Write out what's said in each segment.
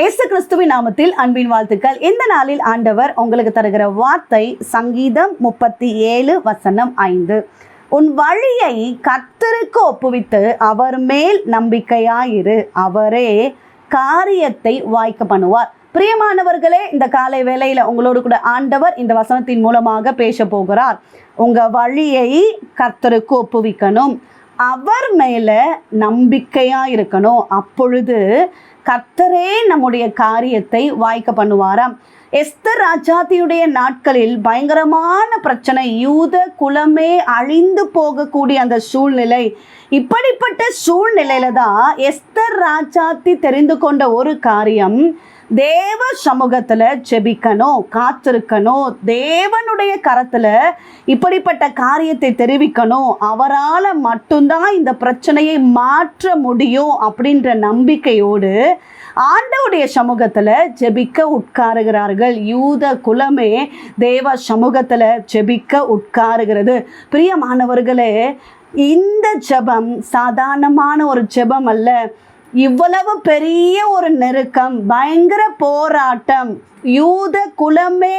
இயேசு கிறிஸ்துவின் நாமத்தில் அன்பின் வாழ்த்துக்கள். இந்த நாளில் ஆண்டவர் உங்களுக்கு தருகிற வார்த்தை சங்கீதம் முப்பத்தி ஏழு வசனம் ஐந்து. உன் வழியை கர்த்தருக்கு ஒப்புவித்து அவர் மேல் நம்பிக்கையாயிரு. அவரே காரியத்தை வாய்க்க பண்ணுவார். பிரியமானவர்களே இந்த காலை வேளையில உங்களோடு கூட ஆண்டவர் இந்த வசனத்தின் மூலமாக பேச போகிறார். உங்க வழியை கர்த்தருக்கு ஒப்புவிக்கணும். அவர் மேல நம்பிக்கையா இருக்கணும். அப்பொழுது கர்த்தரே நம்முடைய காரியத்தை வாய்க்க பண்ணுவாராம். எஸ்தர் ராஜாத்தியுடைய நாட்களில் பயங்கரமான பிரச்சனை. யூத குலமே அழிந்து போகக்கூடிய அந்த சூழ்நிலை. இப்படிப்பட்ட சூழ்நிலையில தான் எஸ்தர் ராஜாத்தி தெரிந்து கொண்ட ஒரு காரியம் தேவ சமூகத்தில் ஜெபிக்கணும் காத்திருக்கணும் தேவனுடைய கரத்தில் இப்படிப்பட்ட காரியத்தை தெரிவிக்கணும் அவரால் மட்டும்தான் இந்த பிரச்சனையை மாற்ற முடியும் அப்படின்ற நம்பிக்கையோடு ஆண்டவுடைய சமூகத்தில் ஜெபிக்க உட்காருகிறார்கள். யூத குலமே தேவ சமூகத்தில் ஜெபிக்க உட்காருகிறது. பிரியமானவர்களே இந்த ஜெபம் சாதாரணமான ஒரு ஜெபம் அல்ல. இவ்வளவு பெரிய ஒரு நெருக்கம் பயங்கர போராட்டம். யூத குலமே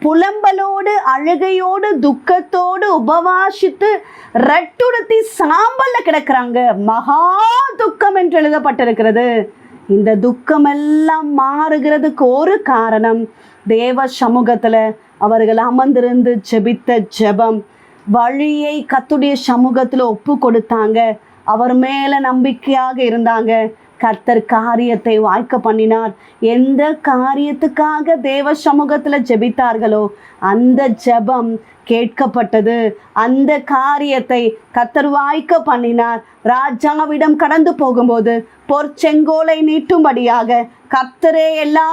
புலம்பலோடு அழுகையோடு துக்கத்தோடு உபவாசித்து ரட்டுடுத்தி சாம்பல்ல கிடக்குறாங்க. மகா துக்கம் என்று எழுதப்பட்டிருக்கிறது. இந்த துக்கம் எல்லாம் மாறுகிறதுக்கு ஒரு காரணம் தேவ சமூகத்துல அவர்கள் அமர்ந்திருந்து ஜெபித்த ஜெபம். வழியை கத்துடைய சமூகத்துல ஒப்பு கொடுத்தாங்க. அவர் மேலே நம்பிக்கையாக இருந்தாங்க. கர்த்தர் காரியத்தை வாய்க்க பண்ணினார். எந்த காரியத்துக்காக தேவ சமூகத்தில் ஜெபித்தார்களோ அந்த ஜெபம் கேட்கப்பட்டது. அந்த காரியத்தை கர்த்தர் வாய்க்க பண்ணினார். ராஜாவிடம் கடந்து போகும்போது பொற்செங்கோலை நீட்டும்படியாக கத்தரே எல்லா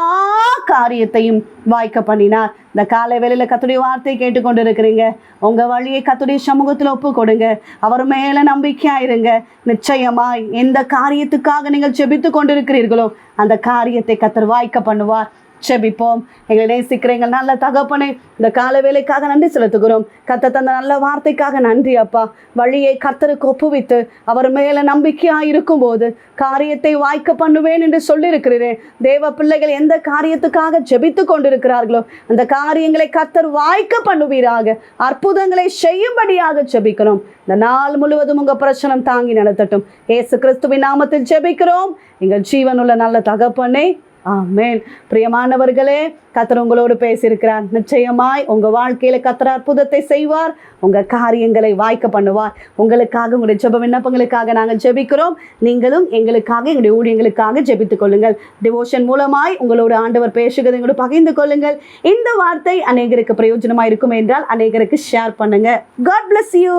காரியத்தையும் வாய்க்க பண்ணினார். இந்த காலை வேலையில் கத்துடைய வார்த்தை கேட்டுக்கொண்டு இருக்கிறீங்க உங்கள் வழியை கத்துடைய சமூகத்தில் ஒப்பு கொடுங்க அவர் மேலே நம்பிக்கையாயிருங்க. நிச்சயமாய் எந்த காரியத்துக்காக நீங்கள் செபித்து கொண்டிருக்கிறீர்களோ அந்த காரியத்தை கத்தர் வாய்க்க பண்ணுவார். செபிப்போம். எங்களை நேசிக்கிற எங்கள் நல்ல தகப்பனே இந்த கால வேலைக்காக நன்றி செலுத்துகிறோம். கத்த தந்த நல்ல வார்த்தைக்காக நன்றி அப்பா. வழியை கத்தருக்கு ஒப்புவித்து அவர் மேல நம்பிக்கையாக இருக்கும்போது காரியத்தை வாய்க்க பண்ணுவேன் என்று சொல்லியிருக்கிறேன் தேவ பிள்ளைகள் எந்த காரியத்துக்காக ஜெபித்து கொண்டிருக்கிறார்களோ அந்த காரியங்களை கத்தர் வாய்க்க பண்ணுவீராக. அற்புதங்களை செய்யும்படியாக ஜெபிக்கிறோம். இந்த நாள் முழுவதும் உங்க பிரச்சனம் தாங்கி நடத்தட்டும். ஏசு கிறிஸ்துவின் நாமத்தில் ஜெபிக்கிறோம். எங்கள் ஜீவனுள்ள நல்ல தகப்பனே ஆமேன். பிரியமானவர்களே கத்தர் உங்களோடு பேசியிருக்கிறார். நிச்சயமாய் உங்கள் வாழ்க்கையில் கத்தர் அற்புதத்தை செய்வார். உங்கள் காரியங்களை வாய்க்க பண்ணுவார். உங்களுக்காக உங்களுடைய ஜெப விண்ணப்பங்களுக்காக நாங்கள் ஜெபிக்கிறோம். நீங்களும் எங்களுக்காக எங்களுடைய ஊழியங்களுக்காக ஜெபித்துக் கொள்ளுங்கள். டிவோஷன் மூலமாய் உங்களோட ஆண்டவர் பேசுகிறதை எங்களோட பகிர்ந்து கொள்ளுங்கள். இந்த வார்த்தை அநேகருக்கு பிரயோஜனமாக இருக்கும் என்றால் அநேகருக்கு ஷேர் பண்ணுங்கள் காட் பிளஸ் யூ